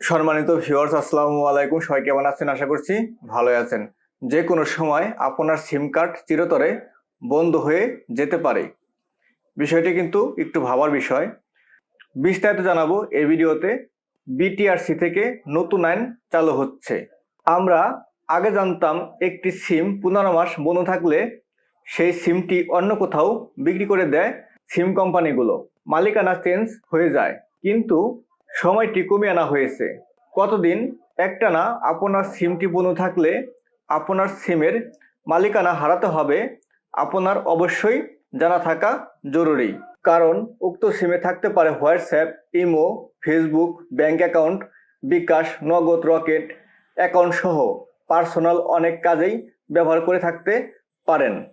সম্মানিত ভিউয়ার্স আসসালামু আলাইকুম। সবাই কেমন আছেন? আশা করছি ভালো আছেন। যে কোনো সময় আপনার সিম কার্ড চিরতরে বন্ধ হয়ে যেতে পারে। বিষয়টি কিন্তু একটু ভাবার বিষয়। বিস্তারিত জানাব এই ভিডিওতে। বিটিআরসি থেকে নতুন আইন চালু হচ্ছে। আমরা আগে জানতাম একটি সিম পনেরো মাস বন্ধ থাকলে সেই সিমটি অন্য কোথাও বিক্রি করে দেয় সিম কোম্পানিগুলো মালিকানা চেঞ্জ হয়ে যায়। কিন্তু সময়টি কমিয়ে আনা হয়েছে। কতদিন? একটানা আপনার সিমটি বন্ধ থাকলে আপনার সিমের মালিকানা হারাতে হবে। আপনার অবশ্যই জানা থাকা জরুরি। কারণ, উক্ত সিমে থাকতে পারে WhatsApp, imo, Facebook, bank account, bKash, Nagad, Rocket, account সহ পার্সোনাল অনেক কাজেই ব্যবহার করে থাকতে পারেন।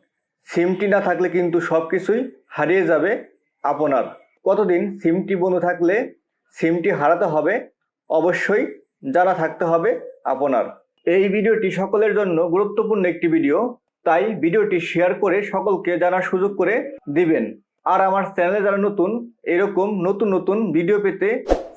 সিমটি না থাকলে কিন্তু সব কিছুই হারিয়ে যাবে আপনার। কতদিন সিমটি বন্ধ থাকলে সিমটি হারাতে হবে, অবশ্যই জানা থাকতে হবে আপনার। এই ভিডিওটি সকলের জন্য গুরুত্বপূর্ণ একটি ভিডিও, তাই ভিডিওটি শেয়ার করে সকলকে জানার সুযোগ করে দিবেন। আর আমার চ্যানেলে যারা নতুন, এরকম নতুন নতুন ভিডিও পেতে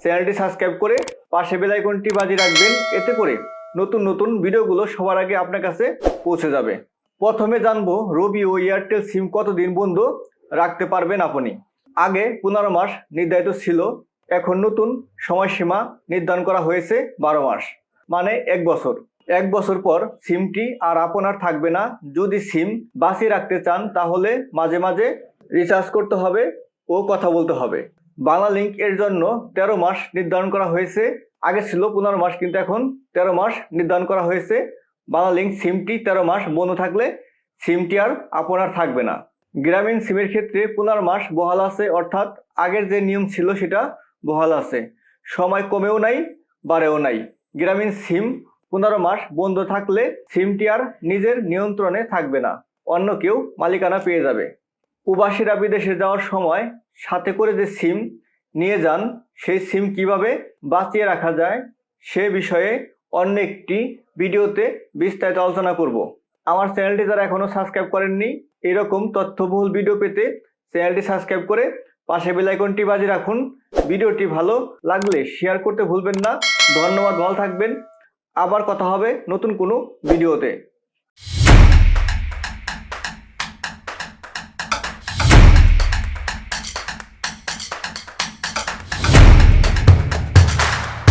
চ্যানেলটি সাবস্ক্রাইব করে পাশে বেল আইকনটি বাজিয়ে রাখবেন, এতে করে নতুন নতুন ভিডিওগুলো সবার আগে আপনার কাছে পৌঁছে যাবে। প্রথমে জানব রবি ও এয়ারটেল সিম কতদিন বন্ধ রাখতে পারবেন আপনি। আগে পনেরো মাস নির্ধারিত ছিল এখন নতুন সময়সীমা নির্ধারণ করা হয়েছে বারো মাস মানে এক বছর। এক বছর পর সিমটি আর আপনার থাকবে না। যদি সিম বাঁচিয়ে রাখতে চান, তাহলে মাঝে মাঝে রিচার্জ করতে হবে ও কথা বলতে হবে। বাংলা লিঙ্ক এর জন্য তেরো মাস নির্ধারণ করা হয়েছে। আগে ছিল পনেরো মাস, কিন্তু এখন তেরো মাস নির্ধারণ করা হয়েছে। বাংলা লিঙ্ক সিমটি তেরো মাস বন্ধ থাকলে সিমটি আর আপনার থাকবে না। গ্রামীণ সিমের ক্ষেত্রে পনেরো মাস বহাল আছে, অর্থাৎ আগের যে নিয়ম ছিল সেটা বহাল আছে। সময় কমেও নাই, বাড়েও নাই। গ্রামীণ সিম পনেরো মাস বন্ধ থাকলে সিমটি আর নিজের নিয়ন্ত্রণে থাকবে না। অন্য কেউ মালিকানা পেয়ে যাবে। প্রবাসীরা বিদেশে যাওয়ার সময় সাথে করে যে সিম নিয়ে যান, সেই সিম কীভাবে বাঁচিয়ে রাখা যায়, সে বিষয়ে অন্য একটি ভিডিওতে বিস্তারিত আলোচনা করব। আমার চ্যানেলটি যারা এখনও সাবস্ক্রাইব করেননি, এরকম তথ্যবহুল ভিডিও পেতে চ্যানেলটি সাবস্ক্রাইব করে পাশে বেলাইকনটি বাজে রাখুন। ভিডিওটি ভালো লাগলে শেয়ার করতে ভুলবেন না। ধন্যবাদ, ভালো থাকবেন। আবার কথা হবে নতুন কোনো ভিডিওতে।